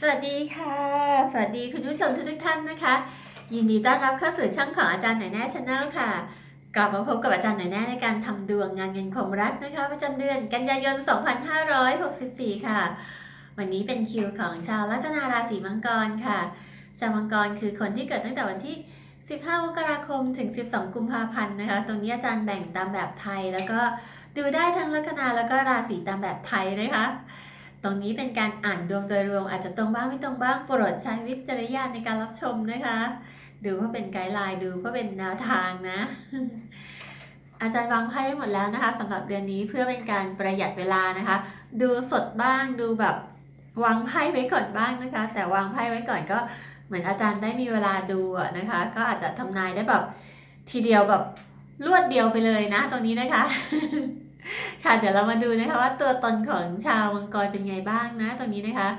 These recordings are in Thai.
สวัสดีค่ะ สวัสดีคุณผู้ชมทุกท่านนะคะ ยินดีต้อนรับเข้าสู่ช่องของอาจารย์หน่อยแน่ชาแนลค่ะ กลับมาพบกับอาจารย์หน่อยแน่ในการทำดวงงานเงินความรักนะคะประจำเดือนกันยายน 2564 ค่ะ วันนี้เป็นคิวของชาวลัคนาราศีมังกรค่ะ ชาวมังกรคือคนที่เกิดตั้งแต่วันที่ 15 มกราคมถึง 12 กุมภาพันธ์นะคะ ตรงนี้อาจารย์แบ่งตามแบบไทยแล้วก็ดูได้ทั้งลัคนาแล้วก็ราศีตามแบบไทยนะคะ ตรงนี้เป็นการอ่านดวงโดยรวมอาจจะตรงบ้างไม่ตรงบ้างโปรดใช้วิจารณญาณในการรับชมนะคะ ดูเพื่อเป็นไกด์ไลน์ดูเพื่อเป็นแนวทางนะ อาจารย์วางไพ่ไว้หมดแล้วนะคะสำหรับเดือนนี้เพื่อเป็นการประหยัดเวลานะคะ ดูสดบ้างดูแบบวางไพ่ไว้ก่อนบ้างนะคะ แต่วางไพ่ไว้ก่อนก็เหมือนอาจารย์ได้มีเวลาดูนะคะ ก็อาจจะทำนายได้แบบทีเดียวแบบรวดเดียวไปเลยนะตรงนี้นะคะ ค่ะเดี๋ยวเรามาดูนะคะว่าตัวตนของชาวมังกรเป็นไงบ้างนะตรงนี้นะคะ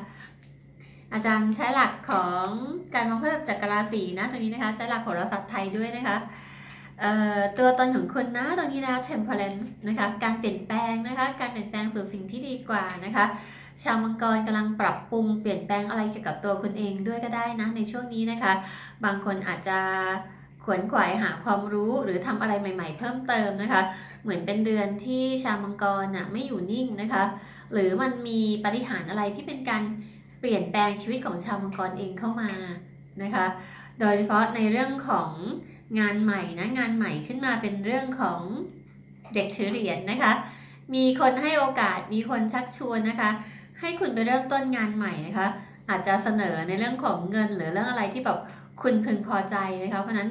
อาจารย์ใช้หลักของการมองภาพแบบจักรราศีนะตรงนี้นะคะใช้หลักโหราศาสตร์ไทยด้วยนะคะตัวตนของคุณนะตรงนี้นะ temperance นะคะการเปลี่ยนแปลงนะคะการเปลี่ยนแปลงสู่สิ่งที่ดีกว่านะคะชาวมังกรกำลังปรับปรุงเปลี่ยนแปลงอะไรเกี่ยวกับตัวคุณเองด้วยก็ได้นะในช่วงนี้นะคะ บางคนอาจจะ ขวนขวายหาความรู้หรือทำอะไรใหม่ ๆ เพิ่มเติมนะคะ เหมือนเป็นเดือนที่ชาวมังกรน่ะไม่อยู่นิ่งนะคะ หรือมันมีปาฏิหารย์อะไรที่เป็นการเปลี่ยนแปลงชีวิตของชาวมังกรเองเข้ามานะคะ โดยเฉพาะในเรื่องของงานใหม่นะงานใหม่ขึ้นมาเป็นเรื่องของเด็กถือเหรียญนะคะ มีคนให้โอกาสมีคนชักชวนนะคะ ให้คุณไปเริ่มต้นงานใหม่นะคะ อาจจะเสนอในเรื่องของเงินหรือเรื่องอะไรที่แบบ คุณพึงพอใจนะคะ เพราะฉะนั้น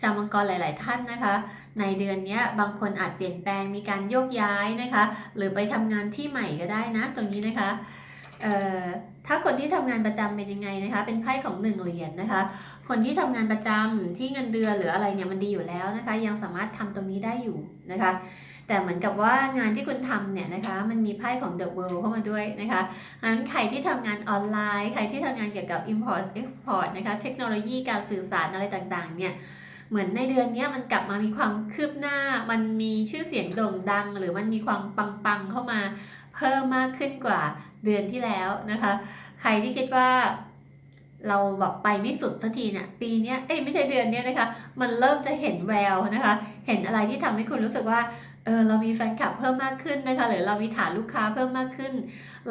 ชาวมังกรหลาย ๆ ท่านนะคะ ในเดือนนี้บางคนอาจเปลี่ยนแปลงมีการโยกย้ายนะคะ หรือไปทำงานที่ใหม่ก็ได้นะตรงนี้นะคะเอ่อถ้าคนที่ทำงานประจำเป็นยังไงนะคะ เป็นไพ่ของหนึ่งเหรียญนะคะ คนที่ทำงานประจำที่เงินเดือนหรืออะไรเนี่ยมันดีอยู่แล้วนะคะ ยังสามารถทำตรงนี้ได้อยู่นะคะ แต่เหมือนกับว่างานที่คุณทำเนี่ยนะคะมันมีไพ่ของ The World เข้ามาด้วยนะคะอันนั้นใครที่ทำงานออนไลน์ ใครที่ทำงานเกี่ยวกับ Import Export นะคะเทคโนโลยีการสื่อสารอะไรต่างๆเนี่ยเหมือนในเดือนนี้มันกลับมามีความคืบหน้า มันมีชื่อเสียงโด่งดัง หรือมันมีความปังๆเข้ามาเพิ่มมากขึ้นกว่าเดือนที่แล้วนะคะ ใครที่คิดว่าเราแบบไปไม่สุดสักทีเนี่ยปีนี้เอ้ยไม่ใช่เดือนนี้นะคะ มันเริ่มจะเห็นแววนะคะ เห็นอะไรที่ทำให้คุณรู้สึกว่า เออเรามีแฟนคลับเพิ่มมากขึ้นนะคะ หรือเรามีฐานลูกค้าเพิ่มมากขึ้น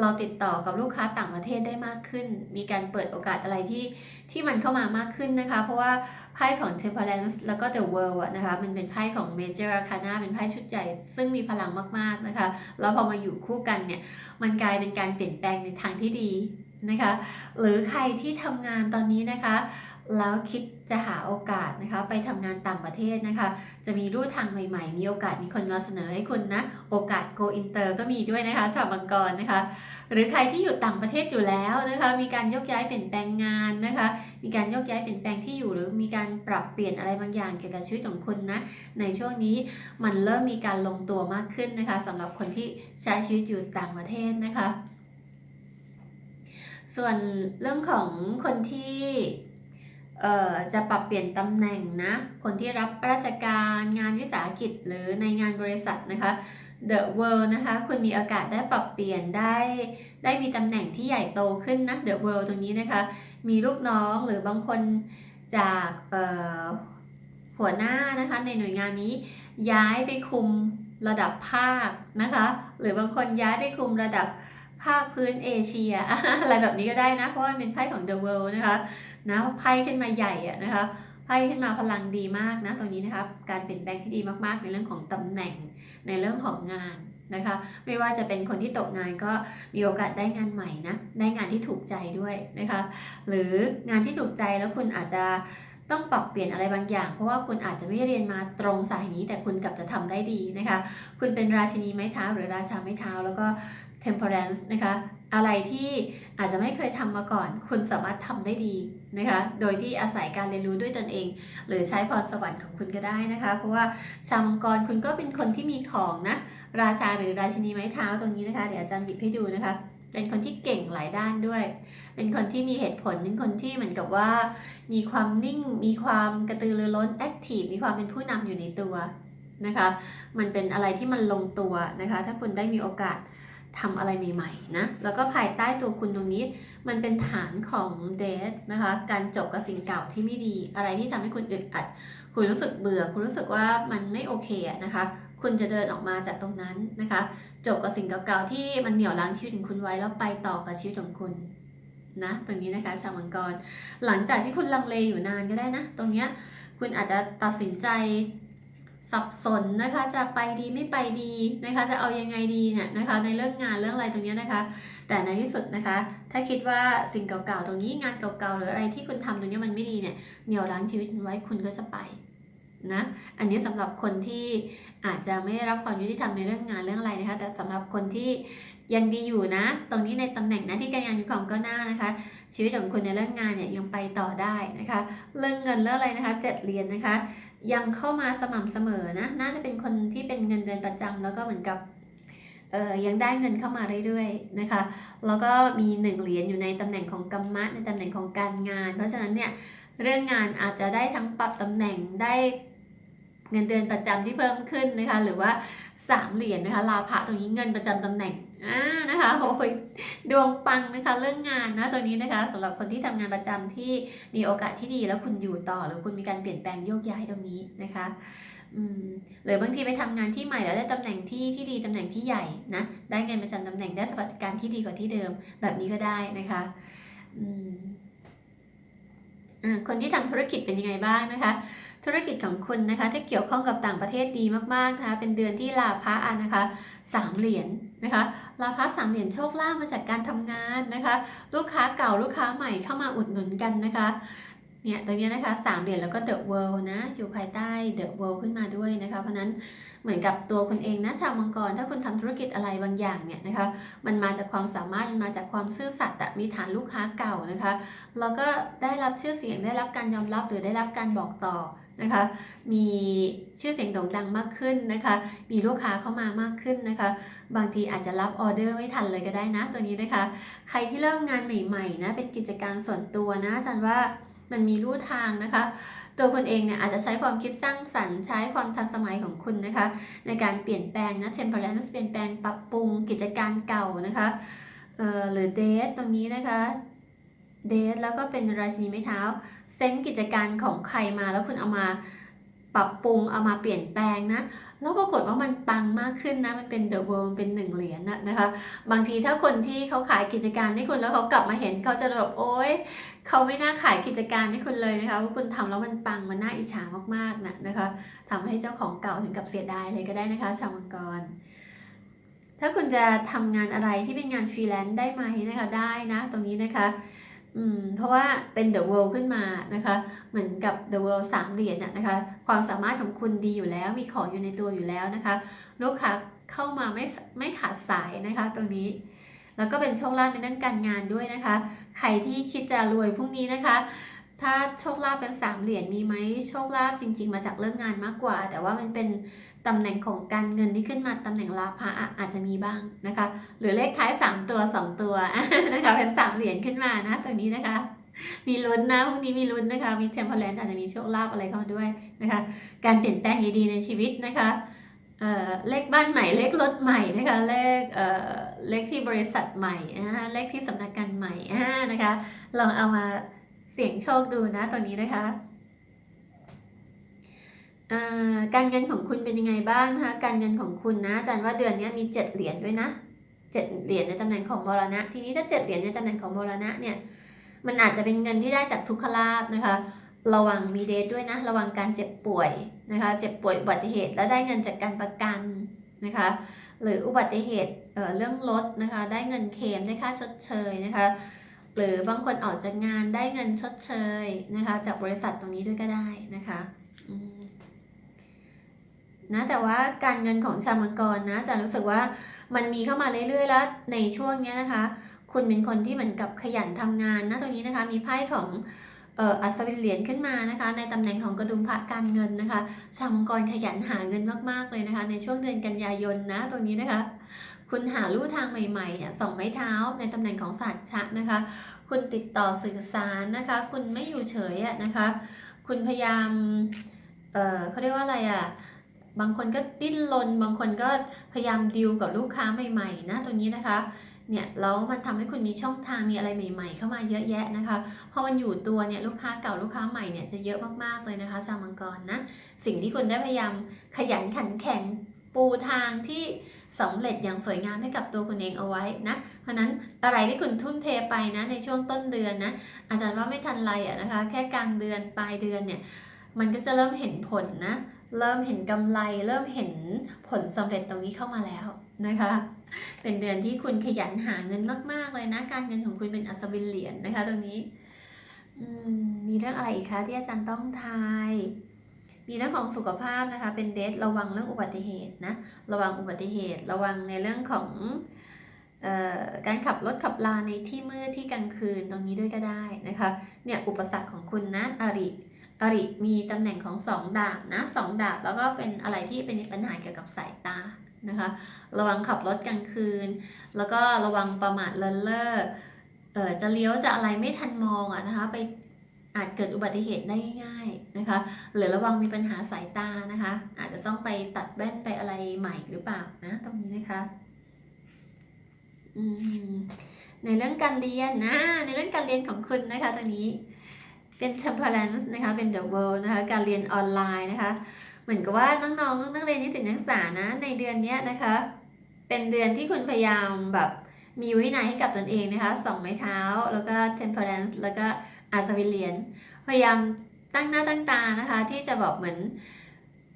เราติดต่อกับลูกค้าต่างประเทศได้มากขึ้น มีการเปิดโอกาสอะไรที่ที่มันเข้ามามากขึ้นนะคะ เพราะว่าไพ่ของ Temperance แล้วก็ The World อะนะคะ มันเป็นไพ่ของ Major Arcana เป็นไพ่ชุดใหญ่ ซึ่งมีพลังมากๆนะคะ แล้วพอมาอยู่คู่กันเนี่ย มันกลายเป็นการเปลี่ยนแปลงในทางที่ดีนะคะ หรือใครที่ทำงานตอนนี้นะคะ แล้วคิด จะหาโอกาสนะคะไปทำงานต่างประเทศนะคะ จะมีรูทางใหม่ๆ มีโอกาสมีคนมาเสนอให้คุณนะ โอกาส go inter ก็มีด้วยนะคะชาวบังกรนะคะ หรือใครที่อยู่ต่างประเทศอยู่แล้วนะคะ มีการยกย้ายเปลี่ยนแปลงงานนะคะ มีการยกย้ายเปลี่ยนแปลงที่อยู่หรือมีการปรับเปลี่ยนอะไรบางอย่างเกี่ยวกับชีวิตของคุณนะ ในช่วงนี้มันเริ่มมีการลงตัวมากขึ้นนะคะสำหรับคนที่ใช้ชีวิตอยู่ต่างประเทศนะคะ ส่วนเรื่องของคนที่ เอ่อจะปรับเปลี่ยนตำแหน่งนะ คนที่รับราชการงานวิสาหกิจหรือในงานบริษัทนะคะ The World นะคะ คุณมีโอกาสได้ปรับเปลี่ยนได้ ได้มีตำแหน่งที่ใหญ่โตขึ้นนะ The World ตรงนี้นะคะ มีลูกน้องหรือบางคนจากหัวหน้านะคะในหน่วยงานนี้ย้ายไปคุมระดับภาคนะคะ หรือบางคนย้ายไปคุมระดับ ภาคพื้นเอเชีย อะไรแบบนี้ก็ได้นะ เพราะว่ามันเป็นไพ่ของ The World นะคะนะไพ่ขึ้นมาใหญ่อะนะคะไพ่ขึ้นมาพลังดีมากนะตรงนี้นะคะการเปลี่ยนแปลงที่ดีมากๆ ในเรื่องของตำแหน่งในเรื่องของงานนะคะไม่ว่าจะเป็นคนที่ตกงานก็มีโอกาสได้งานใหม่นะได้งานที่ถูกใจด้วยนะคะหรืองานที่ถูกใจแล้วคุณอาจจะ ต้องปรับเปลี่ยนอะไรบางอย่าง เพราะว่าคุณอาจจะไม่เรียนมาตรงสายนี้ แต่คุณกลับจะทำได้ดีนะคะ คุณเป็นราชินีไม้เท้าหรือราชาไม้เท้า แล้วก็ temperance นะคะ อะไรที่อาจจะไม่เคยทำมาก่อน คุณสามารถทำได้ดีนะคะ โดยที่อาศัยการเรียนรู้ด้วยตนเอง หรือใช้พรสวรรค์ของคุณก็ได้นะคะ เพราะว่าชาวมังกรคุณก็เป็นคนที่มีของนะ ราชาหรือราชินีไม้เท้าตรงนี้นะคะ เดี๋ยวอาจารย์หยิบให้ดูนะคะ เป็นคนที่เก่งหลายด้านด้วย เป็นคนที่มีเหตุผล เป็นคนที่เหมือนกับว่า มีความนิ่ง มีความกระตือรือร้นแอคทีฟ มีความเป็นผู้นำอยู่ในตัวนะคะ มันเป็นอะไรที่มันลงตัวนะคะ ถ้าคุณได้มีโอกาสทำอะไรใหม่ๆนะ แล้วก็ภายใต้ตัวคุณตรงนี้ มันเป็นฐานของเดทนะคะ การจบกับสิ่งเก่าที่ไม่ดี อะไรที่ทำให้คุณอึดอัด คุณรู้สึกเบื่อ คุณรู้สึกว่ามันไม่โอเคนะคะ คุณจะเดินออกมาจากตรงนั้นนะคะ จบกับสิ่งเก่าๆที่มันเหนี่ยวรั้งชีวิตของคุณไว้แล้วไปต่อกับชีวิตของคุณนะตรงนี้นะคะชาวมังกร หลังจากที่คุณลังเลอยู่นานก็ได้นะ ตรงเนี้ยคุณอาจจะตัดสินใจสับสนนะคะ จะไปดีไม่ไปดีนะคะ จะเอายังไงดีเนี่ยนะคะ ในเรื่องงานเรื่องอะไรตรงเนี้ยนะคะ แต่ในที่สุดนะคะ ถ้าคิดว่าสิ่งเก่าๆตรงนี้งานเก่าๆหรืออะไรที่คุณทำตรงนี้มันไม่ดีเนี่ยเหนี่ยวรั้งชีวิตไว้คุณก็จะไป นะ อันนี้สำหรับคนที่อาจจะไม่ได้รับความยุติธรรมในเรื่องงานเรื่องอะไรนะคะ แต่สำหรับคนที่ยังดีอยู่นะ ตรงนี้ในตำแหน่งหน้าที่การงานมีความก้าวหน้านะคะ ชีวิตของคุณในเรื่องงานเนี่ยยังไปต่อได้นะคะ เรื่องเงินเรื่องอะไรนะคะเจ็ดเหรียญนะคะ ยังเข้ามาสม่ำเสมอนะ น่าจะเป็นคนที่เป็นเงินเดือนประจำแล้วก็เหมือนกับเออยังได้เงินเข้ามาเรื่อยๆนะคะ แล้วก็มีหนึ่งเหรียญอยู่ในตำแหน่งของกรรมะในตำแหน่งของการงาน เพราะฉะนั้นเนี่ยเรื่องงานอาจจะได้ทั้งปรับตำแหน่งได้ เงินเดือนประจำที่เพิ่มขึ้นนะคะ หรือว่าสามเหรียญนะคะลาภะตรงนี้เงินประจำตำแหน่งอ่านะคะโอ้ยดวงปังนะคะเรื่องงานนะตัวนี้นะคะสำหรับคนที่ทำงานประจำที่มีโอกาสที่ดีแล้วคุณอยู่ต่อหรือคุณมีการเปลี่ยนแปลงโยกย้ายตรงนี้นะคะหรือบางทีไปทำงานที่ใหม่แล้วได้ตำแหน่งที่ที่ดีตำแหน่งที่ใหญ่นะได้เงินประจำตำแหน่งได้สวัสดิการที่ดีกว่าที่เดิม แบบนี้ก็ได้นะคะอืมอ่าคนที่ทำธุรกิจเป็นยังไงบ้างนะคะ ธุรกิจของคุณนะคะที่เกี่ยวข้องกับต่างประเทศดีมากๆนะคะเป็นเดือนที่ลาภะอะนะคะสามเหรียญนะคะลาภะสามเหรียญโชคลาภมาจากการทำงานนะคะ ลูกค้าเก่าลูกค้าใหม่เข้ามาอุดหนุนกันนะคะเนี่ยตรงนี้นะคะสามเหรียญแล้วก็ The World นะ อยู่ภายใต้ The World ขึ้นมาด้วยนะคะ เพราะนั้นเหมือนกับตัวคุณเองนะชาวมังกร ถ้าคุณทำธุรกิจอะไรบางอย่างเนี่ยนะคะ มันมาจากความสามารถ มันมาจากความซื่อสัตย์มีฐานลูกค้าเก่านะคะ แล้วก็ได้รับชื่อเสียงได้รับการยอมรับหรือได้รับการบอกต่อ นะคะ มีชื่อเสียงโด่งดังมากขึ้นนะคะ มีลูกค้าเข้ามามากขึ้นนะคะ บางทีอาจจะรับออเดอร์ไม่ทันเลยก็ได้นะตัวนี้นะคะ ใครที่เริ่มงานใหม่ๆนะ เป็นกิจการส่วนตัวนะอาจารย์ว่ามันมีรูทางนะคะ ตัวคนเองเนี่ยอาจจะใช้ความคิดสร้างสรรค์ใช้ความทันสมัยของคุณนะคะ ในการเปลี่ยนแปลงนะ temperance เปลี่ยนแปลงปรับปรุงกิจการเก่านะคะเอ่อหรือ date ตรงนี้นะคะ date แล้วก็เป็นราชินีไม้เท้า เซ้งกิจการของใครมาแล้วคุณเอามาปรับปรุงเอามาเปลี่ยนแปลงนะ แล้วปรากฏว่ามันปังมากขึ้นนะ มันเป็น the world เป็นหนึ่งเหรียญนะนะคะ บางทีถ้าคนที่เขาขายกิจการให้คุณแล้วเขากลับมาเห็นเขาจะแบบโอ๊ยเขาไม่น่าขายกิจการให้คุณเลยนะคะว่าคุณทำแล้วมันปังมันน่าอิจฉามากๆนะนะคะทำให้เจ้าของเก่าถึงกับเสียดายเลยก็ได้นะคะ ชาวมังกร ถ้าคุณจะทำงานอะไรที่เป็นงานฟรีแลนซ์ได้ไหมนะคะได้นะ ตรงนี้นะคะ อืมเพราะว่าเป็น The World ขึ้นมานะคะ เหมือนกับ The World สามเหรียญน่ะนะคะ ความสามารถของคุณดีอยู่แล้ว มีของอยู่ในตัวอยู่แล้วนะคะ ลูกค้าเข้ามาไม่ไม่ขาดสายนะคะ ตรงนี้ แล้วก็เป็นโชคลาภในเรื่องการงานด้วยนะคะ ใครที่คิดจะรวยพรุ่งนี้นะคะ ถ้าโชคลาภเป็นสามเหรียญมีไหมโชคลาภจริง ๆ มาจากเรื่องงานมากกว่า แต่ว่ามันเป็น ตำแหน่งของการเงินที่ขึ้นมาตำแหน่งลาภะอาจจะมีบ้างนะคะ หรือเลขท้าย 3 ตัว 2 ตัวนะคะเป็นสามเหรียญขึ้นมานะตรงนี้นะคะ มีลุ้นนะพรุ่งนี้มีลุ้นนะคะ มีเทมเพลนอาจจะมีโชคลาภอะไรเข้ามาด้วยนะคะ การเปลี่ยนแปลงดีๆในชีวิตนะคะเเลขบ้านใหม่เลขรถใหม่นะคะเลขเออเลขที่บริษัทใหม่เลขที่สำนักงานใหม่นะคะลองเอามาเสี่ยงโชคดูนะตัวนี้นะคะ การเงินของคุณเป็นยังไงบ้างนะคะ การเงินของคุณนะอาจารย์ว่าเดือนนี้มีเจ็ดเหรียญด้วยนะเจ็ดเหรียญในตำแหน่งของมรณะ ทีนี้ถ้าเจ็ดเหรียญในตำแหน่งของมรณะเนี่ย มันอาจจะเป็นเงินที่ได้จากทุกขลาภนะคะ ระวังมีเดทด้วยนะ ระวังการเจ็บป่วยนะคะ เจ็บป่วยอุบัติเหตุแล้วได้เงินจากการประกันนะคะ หรืออุบัติเหตุเออเรื่องรถนะคะ ได้เงินเคมได้ค่าชดเชยนะคะ หรือบางคนออกจากงานได้เงินชดเชยนะคะ จากบริษัทตรงนี้ด้วยก็ได้นะคะอืม นะแต่ว่าการเงินของชาวมังกรนะจะรู้สึกว่ามันมีเข้ามาเรื่อยๆแล้วในช่วงนี้นะคะ คุณเป็นคนที่เหมือนกับขยันทำงานนะตรงนี้นะคะมีไพ่ของเอ่ออัศวินเหรียญขึ้นมานะคะ ในตำแหน่งของกระดุมพระการเงินนะคะชาวมังกรขยันหาเงินมากๆเลยนะคะ ในช่วงเดือนกันยายนนะตรงนี้นะคะ คุณหาลู่ทางใหม่ๆเนี่ยสองไม้เท้าในตำแหน่งของศาสตร์ชะนะคะ คุณติดต่อสื่อสารนะคะ คุณไม่อยู่เฉยอะนะคะ คุณพยายามเออเขาเรียกว่าอะไรอะ บางคนก็ดิ้นรนบางคนก็พยายามดิวกับลูกค้าใหม่ๆนะตรงนี้นะคะเนี่ยแล้วมันทำให้คุณมีช่องทางมีอะไรใหม่ ๆ เข้ามาเยอะแยะนะคะพอมันอยู่ตัวเนี่ยลูกค้าเก่าลูกค้าใหม่เนี่ยจะเยอะมากๆเลยนะคะชาวมังกรนะสิ่งที่คุณได้พยายามขยันขันแข็งปูทางที่สำเร็จอย่างสวยงามให้กับตัวคุณเองเอาไว้นะเพราะฉะนั้นอะไรที่คุณทุ่มเทไปนะในช่วงต้นเดือนนะอาจารย์ว่าไม่ทันไรอะนะคะ แค่กลางเดือนปลายเดือนเนี่ยมันก็จะเริ่มเห็นผลนะ เริ่มเห็นกำไร เริ่มเห็นผลสำเร็จตรงนี้เข้ามาแล้วนะคะ เป็นเดือนที่คุณขยันหาเงินมากๆเลยนะ การเงินของคุณเป็นอัศวินเหรียญนะคะ ตรงนี้มีเรื่องอะไรอีกคะที่อาจารย์ต้องทาย มีเรื่องของสุขภาพนะคะ เป็นเดทระวังเรื่องอุบัติเหตุนะ ระวังอุบัติเหตุ ระวังในเรื่องของออการขับรถขับลาในที่มืดที่กลางคืนตรงนี้ด้วยก็ได้นะคะ เนี่ยอุปสรรคของคุณนะอริ อริมีตำแหน่งของสองดาบนะสองดาบแล้วก็เป็นอะไรที่เป็นปัญหาเกี่ยวกับสายตานะคะระวังขับรถกลางคืน แล้วก็ระวังประมาทเลินเล่อเออจะเลี้ยวจะอะไรไม่ทันมองอะนะคะไปอาจเกิดอุบัติเหตุได้ง่ายนะคะหรือระวังมีปัญหาสายตานะคะ อาจจะต้องไปตัดแว่นไปอะไรใหม่หรือเปล่านะตรงนี้นะคะอืมในเรื่องการเรียนนะในเรื่องการเรียนของคุณนะคะตรงนี้ เป็น temperance นะคะ เป็น the world นะคะ การเรียนออนไลน์นะคะ เหมือนกับว่าน้องๆ นักเรียนนิสิตนักศึกษานะ ในเดือนนี้นะคะ เป็นเดือนที่คุณพยายามแบบมีวินัยให้กับตนเองนะคะสองไม้เท้า แล้วก็ temperance แล้วก็อาสวิเลียน พยายามตั้งหน้าตั้งตานะคะ ที่จะบอกเหมือน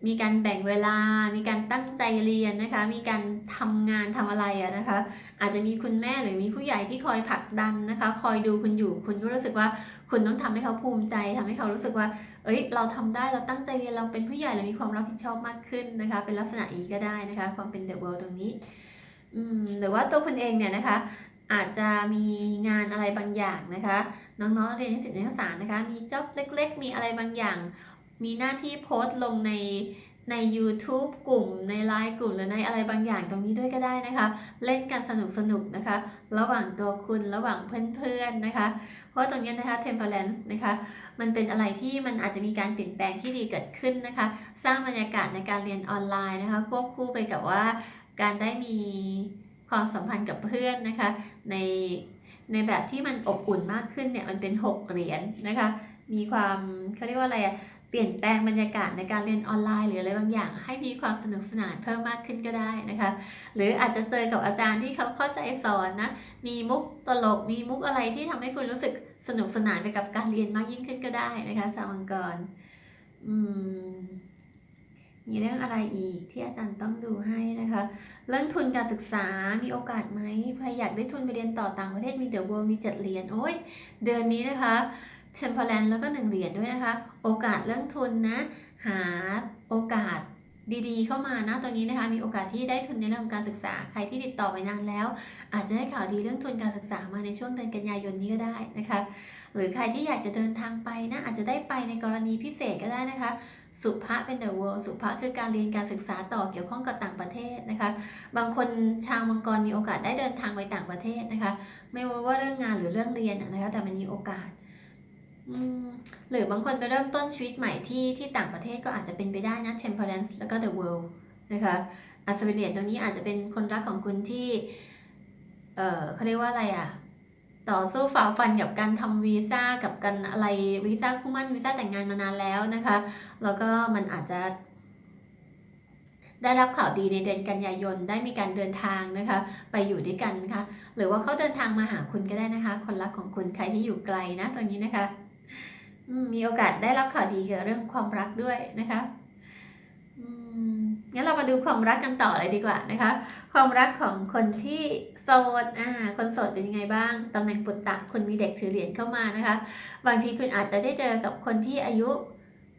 มีการแบ่งเวลา มีการตั้งใจเรียนนะคะ มีการทำงานทำอะไรอะนะคะ อาจจะมีคุณแม่หรือมีผู้ใหญ่ที่คอยผลักดันนะคะ คอยดูคุณอยู่ คุณก็รู้สึกว่าคุณต้องทำให้เขาภูมิใจทำให้เขารู้สึกว่า เอ้ย เราทำได้ เราตั้งใจเรียน เราเป็นผู้ใหญ่เรามีความรับผิดชอบมากขึ้นนะคะ เป็นลักษณะอีก็ได้นะคะ ความเป็น the world ตรงนี้ อืม หรือว่าตัวคุณเองเนี่ยนะคะ อาจจะมีงานอะไรบางอย่างนะคะ น้องๆเรียนนิสิตนักศึกษานะคะ มีจ็อบเล็ก ๆ มีอะไรบางอย่าง มีหน้าที่โพสต์ลงในใน YouTube กลุ่มในไลน์กลุ่มหรือในอะไรบางอย่างตรงนี้ด้วยก็ได้นะคะ เล่นกันสนุกสนุกนะคะ ระหว่างตัวคุณระหว่างเพื่อนๆนะคะ เพราะว่าตรงนี้นะคะ temperance นะคะมันเป็นอะไรที่มันอาจจะมีการเปลี่ยนแปลงที่ดีเกิดขึ้นนะคะ สร้างบรรยากาศในการเรียนออนไลน์นะคะควบคู่ไปกับว่า การได้มีความสัมพันธ์กับเพื่อนนะคะ ในในแบบที่มันอบอุ่นมากขึ้นเนี่ยมันเป็น 6 เหรียญนะคะ มีความเขาเรียกว่าอะไรอะ เปลี่ยนแปลงบรรยากาศในการเรียนออนไลน์ หรืออะไรบางอย่าง ให้มีความสนุกสนานเพิ่มมากขึ้นก็ได้นะคะ หรืออาจจะเจอกับอาจารย์ที่เขาเข้าใจสอนนะ มีมุกตลก มีมุกอะไรที่ทำให้คุณรู้สึกสนุกสนานไปกับการเรียนมากยิ่งขึ้นก็ได้นะคะ ชาวมังกรอืมมีเรื่องอะไรอีกที่อาจารย์ต้องดูให้นะคะ เรื่องทุนการศึกษา มีโอกาสไหมใครอยากได้ทุนไปเรียนต่อต่างประเทศมีเดอะเวิลด์มีเจ็ดเหรียญโอ้ยเดือนนี้นะคะ เทมเพลนแล้วก็หนึ่งเหรียญด้วยนะคะ โอกาสเรื่องทุนนะ หาโอกาสดีๆ เข้ามานะตรงนี้นะคะ มีโอกาสที่ได้ทุนในเรื่องของการศึกษา ใครที่ติดต่อไปนานแล้ว อาจจะได้ข่าวดีเรื่องทุนการศึกษามาในช่วงเดือนกันยายนนี้ก็ได้นะคะ หรือใครที่อยากจะเดินทางไปนะ อาจจะได้ไปในกรณีพิเศษก็ได้นะคะ สุภะเป็น the world สุภะคือการเรียนการศึกษาต่อเกี่ยวข้องกับต่างประเทศนะคะ บางคนชาวมังกรมีโอกาสได้เดินทางไปต่างประเทศนะคะ ไม่ว่าว่าเรื่องงานหรือเรื่องเรียนนะคะ แต่มันมีโอกาส หรือบางคนไปเริ่มต้นชีวิตใหม่ที่ที่ต่างประเทศก็อาจจะเป็นไปได้นะ temperance แล้วก็ the world นะคะอัศวิเหรียตรงนี้อาจจะเป็นคนรักของคุณที่ เออเขาเรียกว่าอะไรอะต่อสู้ฝ่าฟันกับการทำวีซ่ากับการอะไรวีซ่าคู่มั่นวีซ่าแต่งงานมานานแล้วนะคะ แล้วก็มันอาจจะ ได้รับข่าวดีในเดือนกันยายนได้มีการเดินทางนะคะ ไปอยู่ด้วยกันนะคะหรือว่าเขาเดินทางมาหาคุณก็ได้นะคะ คนรักของคุณใครที่อยู่ไกลนะตรงนี้นะคะ มีโอกาสได้รับข่าวดีเกี่ยวกับเรื่องความรักด้วยนะคะงั้นเรามาดูความรักกันต่อเลยดีกว่านะคะ ความรักของคนที่โสดอ่าคนโสดเป็นยังไงบ้างตำแหน่งปุตตะคุณมีเด็กถือเหรียญเข้ามานะคะ บางทีคุณอาจจะได้เจอกับคนที่อายุ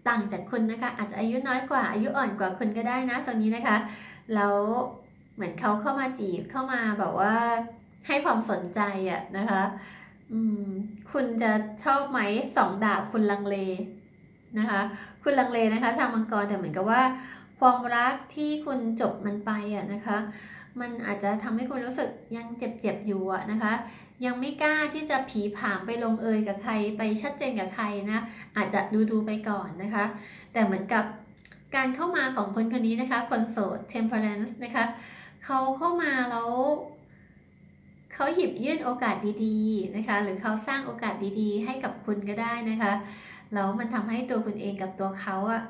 ต่างจากคุณนะคะ อาจจะอายุน้อยกว่าอายุอ่อนกว่าคุณก็ได้นะตรงนี้นะคะแล้วเหมือนเขาเข้ามาจีบเข้ามาแบบว่าให้ความสนใจอะนะคะ อืมคุณจะชอบไหมสองดาบคุณลังเลนะคะ คุณลังเลนะคะชาวมังกรแต่เหมือนกับว่า ความรักที่คุณจบมันไปอะนะคะ มันอาจจะทำให้คุณรู้สึกยังเจ็บๆอยู่อะนะคะ ยังไม่กล้าที่จะผีผามไปลงเอยกับใครไปชัดเจนกับใครนะ อาจจะดูดูๆไปก่อนนะคะ แต่เหมือนกับการเข้ามาของคนคนนี้นะคะคนโสด temperance นะคะเขาเข้ามาแล้ว เขาหยิบยื่นโอกาสดีๆนะคะ หรือเขาสร้างโอกาสดีๆ ให้กับคุณก็ได้นะคะแล้วมันทำให้ตัวคุณเองกับตัวเขาอะ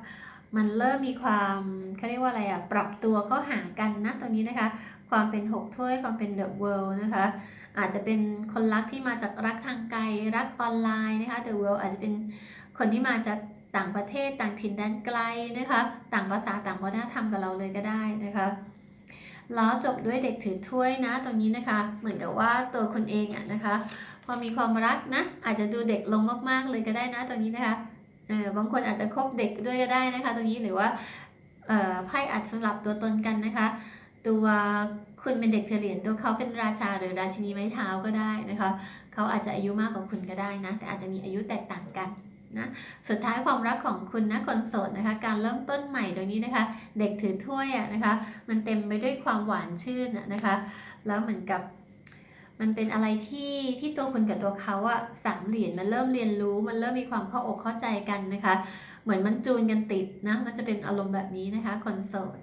มันเริ่มมีความเขาเรียกว่าอะไรอะปรับตัวเข้าหากันนะตรงนี้นะคะ ความเป็นหกถ้วยความเป็น the world นะคะ อาจจะเป็นคนรักที่มาจากรักทางไกลรักออนไลน์นะคะ the world อาจจะเป็นคนที่มาจากต่างประเทศต่างถิ่นแดนไกลนะคะ ต่างภาษาต่างวัฒนธรรมกับเราเลยก็ได้นะคะ แล้วจบด้วยเด็กถือถ้วยนะตรงนี้นะคะ เหมือนกับว่าตัวคนเองอะนะคะ พอมีความรักนะ อาจจะดูเด็กลงมากๆเลยก็ได้นะตรงนี้นะคะเออบางคนอาจจะคบเด็กด้วยก็ได้นะคะ ตรงนี้หรือว่าเอ่อไพ่อาจสลับตัวตนกันนะคะ ตัวคุณเป็นเด็กเทเหรียญตัวเขาเป็นราชาหรือราชินีไม้เท้าก็ได้นะคะ เขาอาจจะอายุมากกว่าคุณก็ได้นะ แต่อาจจะมีอายุแตกต่างกัน นะสุดท้ายความรักของคุณนะคนโสดนะคะ การเริ่มต้นใหม่ตรงนี้นะคะ เด็กถือถ้วยอะนะคะ มันเต็มไปด้วยความหวานชื่นอะนะคะ แล้วเหมือนกับมันเป็นอะไรที่ที่ตัวคุณกับตัวเขาอะสามเหรียญมันเริ่มเรียนรู้ มันเริ่มมีความเข้าอกเข้าใจกันนะคะ เหมือนมันจูนกันติดนะ มันจะเป็นอารมณ์แบบนี้นะคะ คนโสด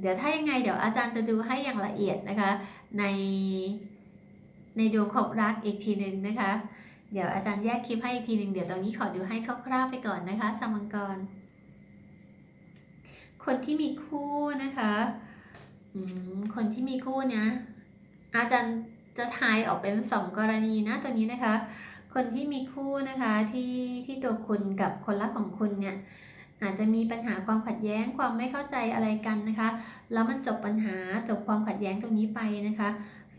เดี๋ยวถ้ายังไงเดี๋ยวอาจารย์จะดูให้อย่างละเอียดนะคะ ในในดวงของรักอีกทีหนึ่งนะคะ เดี๋ยวอาจารย์แยกคลิปให้อีกทีหนึ่งเดี๋ยวตรงนี้ขอดูให้คร่าวๆไปก่อนนะคะชามังกร คนที่มีคู่นะคะคนที่มีคู่เนี้ยอาจารย์จะทายออกเป็นสองกรณีนะตัวนี้นะคะ คนที่มีคู่นะคะที่ที่ตัวคุณกับคนรักของคุณเนี่ยอาจจะมีปัญหาความขัดแย้งความไม่เข้าใจอะไรกันนะคะ แล้วมันจบปัญหาจบความขัดแย้งตรงนี้ไปนะคะ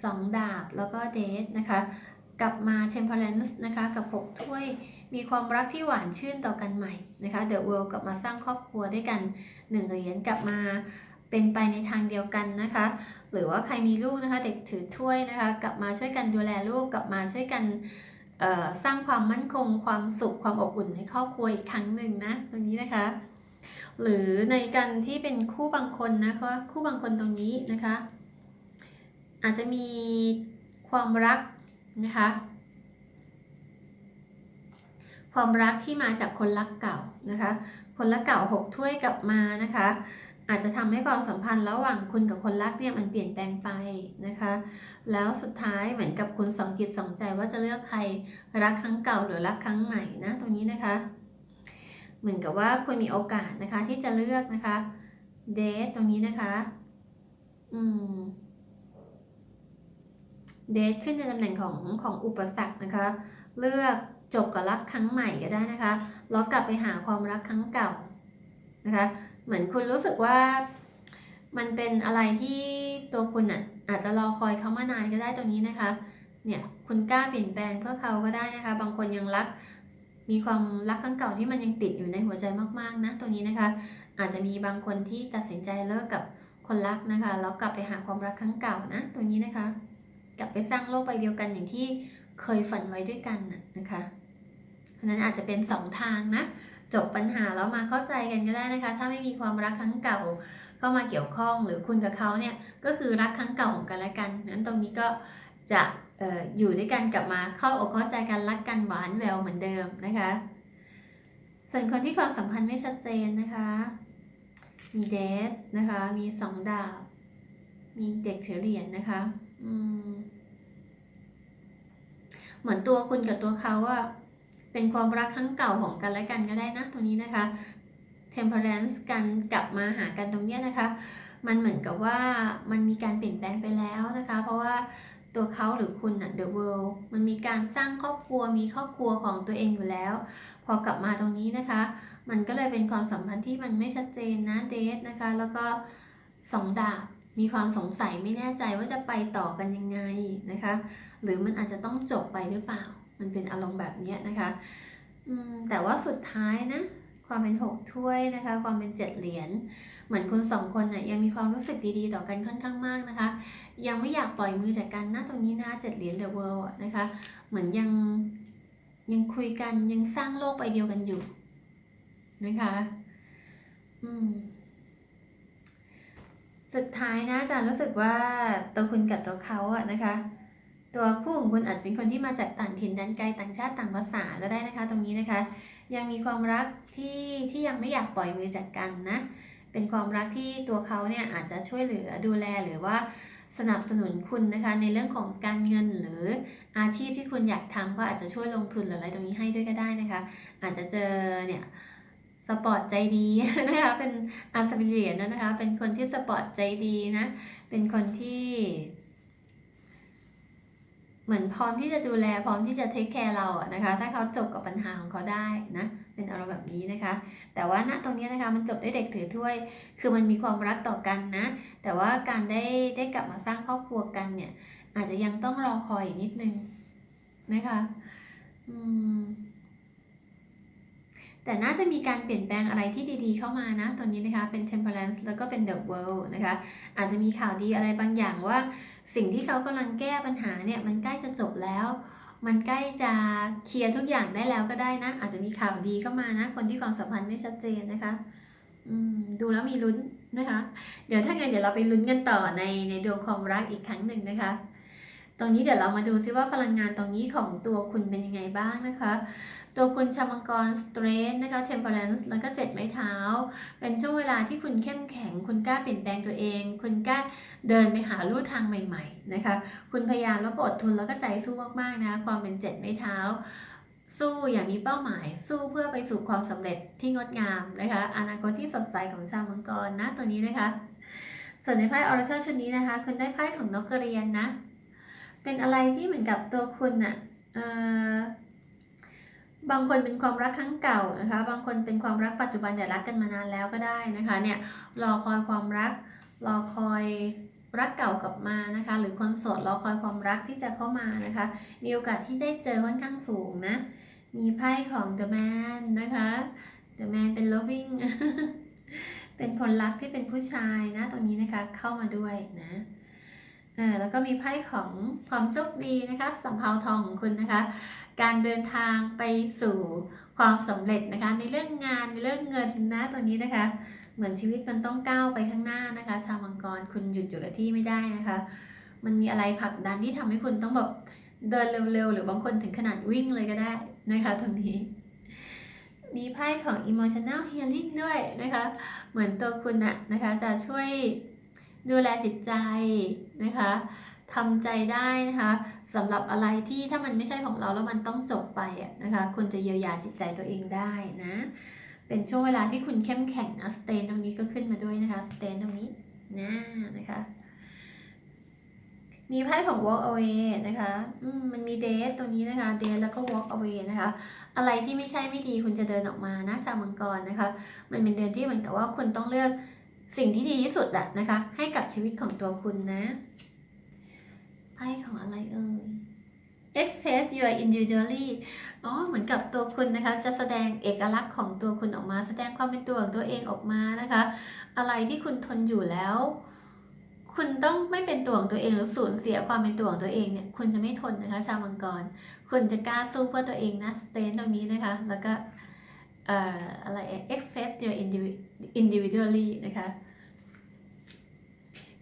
สองดาบแล้วก็เดทนะคะ กลับมา temperance นะคะกับหกถ้วย มีความรักที่หวานชื่นต่อกันใหม่นะคะ the world กลับมาสร้างครอบครัวด้วยกันหนึ่งเหรียญกลับมาเป็นไปในทางเดียวกันนะคะ หรือว่าใครมีลูกนะคะเด็กถือถ้วยนะคะ กลับมาช่วยกันดูแลลูกกลับมาช่วยกันสร้างความมั่นคง ความสุขความอบอุ่นในครอบครัวอีกครั้งหนึ่งนะตรงนี้นะคะ หรือในการที่เป็นคู่บางคนนะคะคู่บางคนตรงนี้นะคะ อาจจะมีความรัก นะคะ ความรักที่มาจากคนรักเก่านะคะ คนรักเก่าหกถ้วยกลับมานะคะ อาจจะทำให้ความสัมพันธ์ระหว่างคุณกับคนรักเนี่ยมันเปลี่ยนแปลงไปนะคะ แล้วสุดท้ายเหมือนกับคุณสองจิตสองใจว่าจะเลือกใครรักครั้งเก่าหรือรักครั้งใหม่นะตรงนี้นะคะ เหมือนกับว่าคุณมีโอกาสนะคะที่จะเลือกนะคะเดทตรงนี้นะคะ อืม เดทขึ้นในตำแหน่งของของอุปสรรคนะคะ เลือกจบกับรักครั้งใหม่ก็ได้นะคะแล้วกลับไปหาความรักครั้งเก่านะคะ เหมือนคุณรู้สึกว่ามันเป็นอะไรที่ตัวคุณอะอาจจะรอคอยเขามานานก็ได้ตรงนี้นะคะ เนี่ยคุณกล้าเปลี่ยนแปลงเพื่อเขาก็ได้นะคะ บางคนยังรัก มีความรักครั้งเก่าที่มันยังติดอยู่ในหัวใจมากๆนะตรงนี้นะคะ อาจจะมีบางคนที่ตัดสินใจเลิกกับคนรักนะคะแล้วกลับไปหาความรักครั้งเก่านะตรงนี้นะคะ กลับไปสร้างโลกใบเดียวกันอย่างที่เคยฝันไว้ด้วยกันน่ะนะคะ เพราะฉะนั้นอาจจะเป็นสองทางนะจบปัญหาแล้วมาเข้าใจกันก็ได้นะคะ ถ้าไม่มีความรักครั้งเก่าเข้ามาเกี่ยวข้องหรือคุณกับเขาเนี่ยก็คือรักครั้งเก่าของกันและกันนั้นตรงนี้ก็จะอออยู่ด้วยกันกลับมาเข้าอกเข้าใจกันรักกันหวานแววเหมือนเดิมนะคะ ส่วนคนที่ความสัมพันธ์ไม่ชัดเจนนะคะ มีเดทนะคะ มีสองดาบ มีเด็กถือเหรียญนะคะ เหมือนตัวคุณกับตัวเขาอะเป็นความรักครั้งเก่าของกันและกันก็ได้นะตรงนี้นะคะ temperance กันกลับมาหากันตรงเนี้ยนะคะ มันเหมือนกับว่ามันมีการเปลี่ยนแปลงไปแล้วนะคะ เพราะว่าตัวเขาหรือคุณอะ the world มันมีการสร้างครอบครัวมีครอบครัวของตัวเองอยู่แล้ว พอกลับมาตรงนี้นะคะ มันก็เลยเป็นความสัมพันธ์ที่มันไม่ชัดเจนนะเดทนะคะ แล้วก็สองดาบ มีความสงสัยไม่แน่ใจว่าจะไปต่อกันยังไงนะคะ หรือมันอาจจะต้องจบไปหรือเปล่า มันเป็นอารมณ์แบบนี้นะคะแต่ว่าสุดท้ายนะ ความเป็นหกถ้วยนะคะ ความเป็นเจ็ดเหรียญ เหมือนคุณสองคนน่ะยังมีความรู้สึกดีๆ ต่อกันค่อนข้างมากนะคะ ยังไม่อยากปล่อยมือจากกันนะตรงนี้นะเจ็ดเหรียญ the world อะนะคะ เหมือนยังยังคุยกันยังสร้างโลกใบเดียวกันอยู่นะคะ อืม สุดท้ายนะอาจารย์รู้สึกว่าตัวคุณกับตัวเขาอะนะคะ ตัวคู่ของคุณอาจจะเป็นคนที่มาจากต่างถิ่นแดนไกลต่างชาติต่างภาษาก็ได้นะคะ ตรงนี้นะคะ ยังมีความรักที่ที่ยังไม่อยากปล่อยมือจากกันนะ เป็นความรักที่ตัวเขาเนี่ยอาจจะช่วยเหลือดูแลหรือว่าสนับสนุนคุณนะคะในเรื่องของการเงินหรืออาชีพที่คุณอยากทำก็อาจจะช่วยลงทุนหรืออะไรตรงนี้ให้ด้วยก็ได้นะคะ อาจจะเจอเนี่ย สปอร์ตใจดีนะคะ เป็นอาสบิเลียนนะคะ เป็นคนที่สปอร์ตใจดีนะ เป็นคนที่ เหมือนพร้อมที่จะดูแลพร้อมที่จะเทคแคร์เราอะนะคะ ถ้าเขาจบกับปัญหาของเขาได้นะ เป็นอารมณ์แบบนี้นะคะ แต่ว่าณตรงนี้นะคะมันจบด้วยเด็กถือถ้วย คือมันมีความรักต่อกันนะ แต่ว่าการได้ได้กลับมาสร้างครอบครัวกันเนี่ย อาจจะยังต้องรอคอยอีกนิดนึงนะคะ อืม แต่น่าจะมีการเปลี่ยนแปลงอะไรที่ดีๆเข้ามานะ ตอนนี้นะคะ เป็น temperance แล้วก็เป็น the world นะคะ อาจจะมีข่าวดีอะไรบางอย่างว่า สิ่งที่เขากำลังแก้ปัญหาเนี่ย มันใกล้จะจบแล้ว มันใกล้จะเคลียร์ทุกอย่างได้แล้วก็ได้นะ อาจจะมีข่าวดีเข้ามานะ คนที่ความสัมพันธ์ไม่ชัดเจนนะคะอืมดูแล้วมีลุ้นนะคะ เดี๋ยวถ้างั้นเดี๋ยวเราไปลุ้นกันต่อในในดวงความรักอีกครั้งหนึ่งนะคะตรงนี้เดี๋ยวเรามาดูซิว่าพลังงานตรงนี้ของตัวคุณเป็นยังไงบ้างนะคะ ตัวคุณชาวมังกรสเตรนนะคะ temperance แล้วก็เจ็ดไม้เท้า เป็นช่วงเวลาที่คุณเข้มแข็ง คุณกล้าเปลี่ยนแปลงตัวเอง คุณกล้าเดินไปหาลู่ทางใหม่ ๆ นะคะ คุณพยายามแล้วก็อดทนแล้วก็ใจสู้มากๆนะ ความเป็นเจ็ดไม้เท้า สู้อย่างมีเป้าหมาย สู้เพื่อไปสู่ความสำเร็จที่งดงามนะคะ อนาคตที่สดใสของชาวมังกรนะตัวนี้นะคะ ส่วนในไพ่ Oracle ชุดนี้นะคะ คุณได้ไพ่ของนกกระเรียนนะ เป็นอะไรที่เหมือนกับตัวคุณน่ะเอ่อ บางคนเป็นความรักครั้งเก่านะคะ บางคนเป็นความรักปัจจุบันแต่รักกันมานานแล้วก็ได้นะคะเนี่ยรอคอยความรักรอคอยรักเก่ากลับมานะคะ หรือคนโสดรอคอยความรักที่จะเข้ามานะคะ มีโอกาสที่ได้เจอค่อนข้างสูงนะ มีไพ่ของ The Man นะคะ The Man เป็น loving เป็นคนรักที่เป็นผู้ชายนะตรงนี้นะคะเข้ามาด้วยนะแล้วก็มีไพ่ของความโชคดีนะคะสำเภาทองของคุณนะคะ การเดินทางไปสู่ความสำเร็จนะคะ ในเรื่องงานในเรื่องเงินนะตัวนี้นะคะ เหมือนชีวิตมันต้องก้าวไปข้างหน้านะคะ ชาวมังกรคุณหยุดอยู่กับที่ไม่ได้นะคะ มันมีอะไรผลักดันที่ทำให้คุณต้องแบบเดินเร็วๆ หรือบางคนถึงขนาดวิ่งเลยก็ได้นะคะตรงนี้มีไพ่ของ emotional healing ด้วยนะคะ เหมือนตัวคุณอะนะคะจะช่วยดูแลจิตใจนะคะทำใจได้นะคะ สำหรับอะไรที่ถ้ามันไม่ใช่ของเราแล้วมันต้องจบไปอะนะคะคุณจะเยียวยาจิตใจตัวเองได้นะ เป็นช่วงเวลาที่คุณเข้มแข็งนะสเตนตรงนี้ก็ขึ้นมาด้วยนะคะสเตนตรงนี้นะนะคะมีไพ่ของ walk away นะคะมมันมีเดทตรงนี้นะคะ เดทแล้วก็ walk away นะคะ อะไรที่ไม่ใช่ไม่ดีคุณจะเดินออกมานะชาวมังกรนะคะ มันเป็นเดือนที่เหมือนกับว่าคุณต้องเลือกสิ่งที่ดีที่สุดอะนะคะ ให้กับชีวิตของตัวคุณนะ ไพ่ของอะไรเอ่ย express your individually อ๋อ เหมือนกับตัวคุณนะคะ จะแสดงเอกลักษณ์ของตัวคุณออกมา แสดงความเป็นตัวของตัวเองออกมานะคะ อะไรที่คุณทนอยู่แล้ว คุณต้องไม่เป็นตัวของตัวเองหรือสูญเสียความเป็นตัวของตัวเองเนี่ย คุณจะไม่ทนนะคะ ชาวมังกร คุณจะกล้าสู้เพื่อตัวเองนะ สเตนตรงนี้นะคะ แล้วก็ เอ่อ อะไร express your indivi- individually นะคะ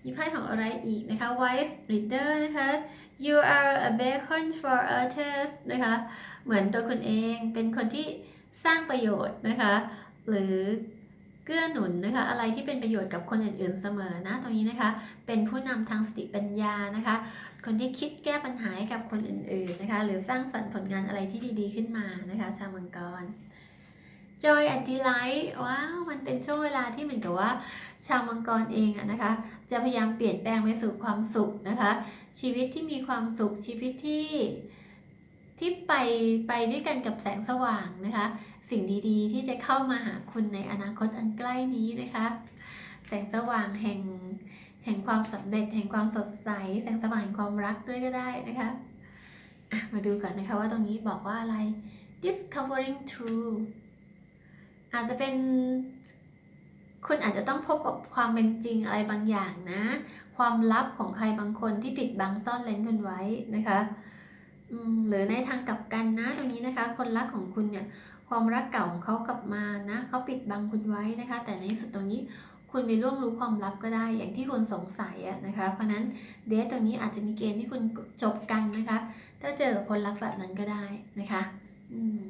มีไพ่ของอะไรอีกนะคะ wise reader นะคะ you are a beacon for others นะคะ เหมือนตัวคุณเองเป็นคนที่สร้างประโยชน์นะคะ หรือเกื้อหนุนนะคะ อะไรที่เป็นประโยชน์กับคนอื่นๆเสมอนะ ตรงนี้นะคะ เป็นผู้นำทางสติปัญญานะคะ คนที่คิดแก้ปัญหาให้กับคนอื่นๆนะคะ หรือสร้างสรรค์ผลงานอะไรที่ดีๆขึ้นมานะคะ ชาวมังกร Joy and Delight ว้าว มันเป็นช่วงเวลาที่เหมือนกับว่า ชาวมังกรเองอะนะคะ จะพยายามเปลี่ยนแปลงไปสู่ความสุขนะคะ ชีวิตที่มีความสุขชีวิตที่ที่ไปไปด้วยกันกับแสงสว่างนะคะ สิ่งดีๆ ที่จะเข้ามาหาคุณในอนาคตอันใกล้นี้นะคะ แสงสว่างแห่งแห่งความสำเร็จแห่งความสดใส แสงสว่างแห่งความรักด้วยก็ได้นะคะอะมาดูกันนะคะว่าตรงนี้บอกว่าอะไร discovering true อาจจะเป็น คุณอาจจะต้องพบกับความเป็นจริงอะไรบางอย่างนะ ความลับของใครบางคนที่ปิดบังซ่อนเร้นคุณไว้นะคะหรือในทางกลับกันนะตรงนี้นะคะ คนรักของคุณเนี่ยความรักเก่าของเขากลับมานะเขาปิดบังคุณไว้นะคะ แต่ในสุดตรงนี้คุณไปล่วงรู้ความลับก็ได้อย่างที่คุณสงสัยอะนะคะ เพราะนั้นเดทตรงนี้อาจจะมีเกณฑ์ที่คุณจบกันนะคะ ถ้าเจอกับคนรักแบบนั้นก็ได้นะคะ อืม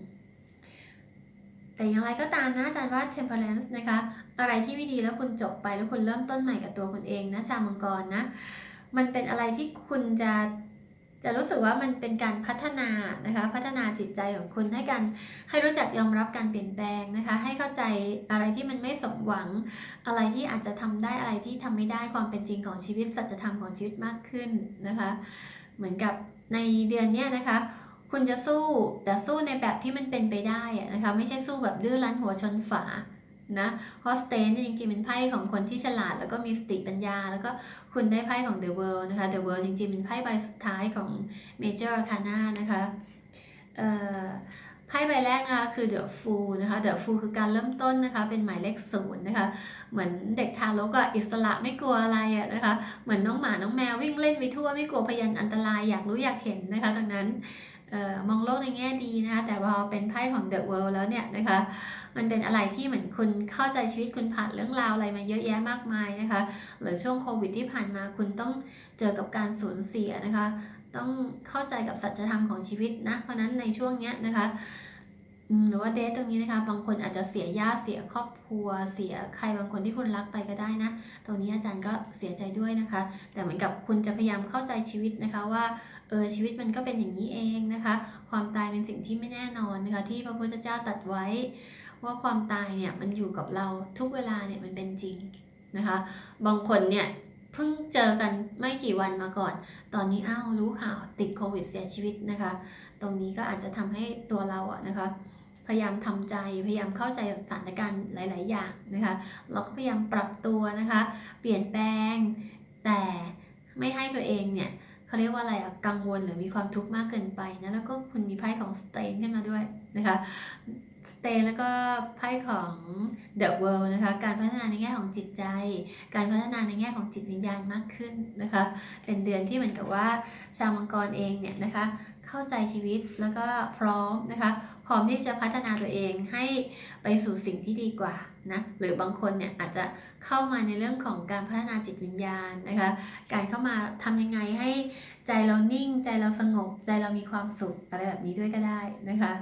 แต่อย่างไรก็ตามนะอาจารย์ว่า temperance นะคะอะไรที่ไม่ดีแล้วคุณจบไปแล้วคุณเริ่มต้นใหม่กับตัวคุณเองนะชาวมังกรนะมันเป็นอะไรที่คุณจะจะรู้สึกว่ามันเป็นการพัฒนานะคะพัฒนาจิตใจของคุณให้การให้รู้จักยอมรับการเปลี่ยนแปลงนะคะ ให้เข้าใจอะไรที่มันไม่สมหวัง อะไรที่อาจจะทำได้อะไรที่ทำไม่ได้ความเป็นจริงของชีวิตสัจธรรมของชีวิตมากขึ้นนะคะ เหมือนกับในเดือนเนี้ยนะคะ คุณจะสู้แต่สู้ในแบบที่มันเป็นไปได้อะนะคะไม่ใช่สู้แบบดื้อรั้นหัวชนฝานะเพราะสเตนเนี่ยจริงๆเป็นไพ่ของคนที่ฉลาด แล้วก็มีสติปัญญา แล้วก็คุณได้ไพ่ของ The World นะคะ The World จริงๆเป็นไพ่ใบสุดท้ายของ Major Arcana นะคะเอ่อไพ่ใบแรกนะคะคือ The Fool นะคะ The Fool คือการเริ่มต้นนะคะเป็นหมายเลขศูนย์นะคะเหมือนเด็กทารกอะอิสระไม่กลัวอะไรอะนะคะเหมือนน้องหมาน้องแมววิ่งเล่นไปทั่วไม่กลัวพยันอันตรายอยากรู้อยากเห็นนะคะดังนั้น ออมองโลกในแง่ดีนะคะแต่พอเป็นไพ่ของ The World แล้วเนี่ยนะคะ มันเป็นอะไรที่เหมือนคุณเข้าใจชีวิตคุณผ่านเรื่องราวอะไรมาเยอะแยะมากมายนะคะหรือช่วงโควิดที่ผ่านมาคุณต้องเจอกับการสูญเสียนะคะ ต้องเข้าใจกับสัจธรรมของชีวิตนะ เพราะนั้นในช่วงเนี้ยนะคะ หรือว่าเดทตรงนี้นะคะ บางคนอาจจะเสียญาติเสียครอบครัว เสียใครบางคนที่คุณรักไปก็ได้นะ ตรงนี้อาจารย์ก็เสียใจด้วยนะคะ แต่เหมือนกับคุณจะพยายามเข้าใจชีวิตนะคะว่า เออชีวิตมันก็เป็นอย่างนี้เองนะคะ ความตายเป็นสิ่งที่ไม่แน่นอนนะคะ ที่พระพุทธเจ้าตัดไว้ ว่าความตายเนี่ยมันอยู่กับเราทุกเวลาเนี่ยมันเป็นจริงนะคะ บางคนเนี่ยเพิ่งเจอกันไม่กี่วันมาก่อน ตอนนี้อ้าวรู้ข่าวติดโควิดเสียชีวิตนะคะ ตรงนี้ก็อาจจะทำให้ตัวเราอะนะคะ พยายามทำใจ พยายามเข้าใจสถานการณ์หลาย ๆ อย่างนะคะ เราก็พยายามปรับตัวนะคะ เปลี่ยนแปลง แต่ไม่ให้ตัวเองเนี่ยเขาเรียกว่าอะไรอะกังวลหรือมีความทุกข์มากเกินไปนะแล้วก็คุณมีไพ่ของสเตนขึ้นมาด้วยนะคะสเตนแล้วก็ไพ่ของ The World นะคะการพัฒนาในแง่ของจิตใจ การพัฒนาในแง่ของจิตวิญญาณมากขึ้นนะคะเป็นเดือนที่เหมือนกับว่าชาวมังกรเองเนี่ยนะคะเข้าใจชีวิตแล้วก็พร้อมนะคะ ร้อมที่จะพัฒนาตัวเองให้ไปสู่สิ่งที่ดีกว่านะหรือบางคนเนี่ยอาจจะเข้ามาในเรื่องของการพัฒนาจิตวิญญาณนะคะ การเข้ามาทำยังไงให้ใจเรานิ่ง ใจเราสงบ ใจเรามีความสุขอะไรแบบนี้ด้วยก็ได้นะคะ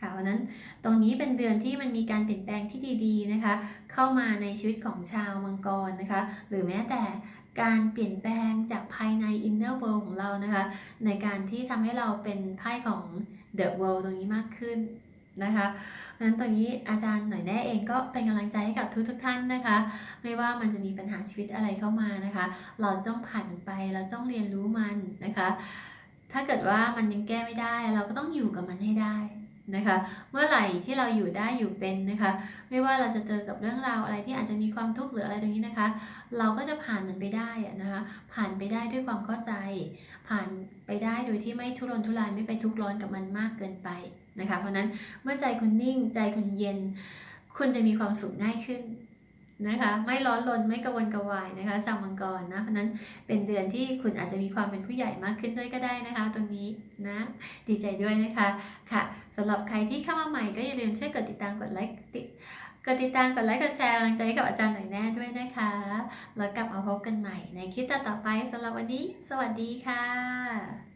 ค่ะวันนั้นตรงนี้เป็นเดือนที่มันมีการเปลี่ยนแปลงที่ดีๆนะคะ เข้ามาในชีวิตของชาวมังกรนะคะ หรือแม้แต่การเปลี่ยนแปลงจากภายใน inner world ของเรานะคะ ในการที่ทำให้เราเป็นไพ่ของ the world ตรงนี้มากขึ้นนะคะเพราะฉะนั้นตรงนี้อาจารย์หน่อยแน่เองก็เป็นกำลังใจให้กับทุกทุกท่านนะคะ ไม่ว่ามันจะมีปัญหาชีวิตอะไรเข้ามานะคะ เราต้องผ่านมันไป เราต้องเรียนรู้มันนะคะ ถ้าเกิดว่ามันยังแก้ไม่ได้ เราก็ต้องอยู่กับมันให้ได้ นะคะ เมื่อไหร่ที่เราอยู่ได้อยู่เป็นนะคะ ไม่ว่าเราจะเจอกับเรื่องราวอะไรที่อาจจะมีความทุกข์หรืออะไรตรงนี้นะคะ เราก็จะผ่านมันไปได้นะคะ ผ่านไปได้ด้วยความเข้าใจ ผ่านไปได้โดยที่ไม่ทุรนทุรายไม่ไปทุกข์ร้อนกับมันมากเกินไปนะคะ เพราะนั้นเมื่อใจคุณนิ่งใจคุณเย็น คุณจะมีความสุขง่ายขึ้น นะคะไม่ร้อนรนไม่กระวนกระวายนะคะชาวมังกรนะเพราะนั้นเป็นเดือนที่คุณอาจจะมีความเป็นผู้ใหญ่มากขึ้นด้วยก็ได้นะคะ ตรงนี้นะดีใจด้วยนะคะค่ะสำหรับใครที่เข้ามาใหม่ก็อย่าลืมช่วยกดติดตามกดไลค์ติดกดติดตามกดไลค์กดแชร์กำลังใจกับอาจารย์หน่อยแน่ด้วยนะคะ แล้วกลับมาพบกันใหม่ในคลิปต่อๆไปสำหรับวันนี้ สวัสดีค่ะ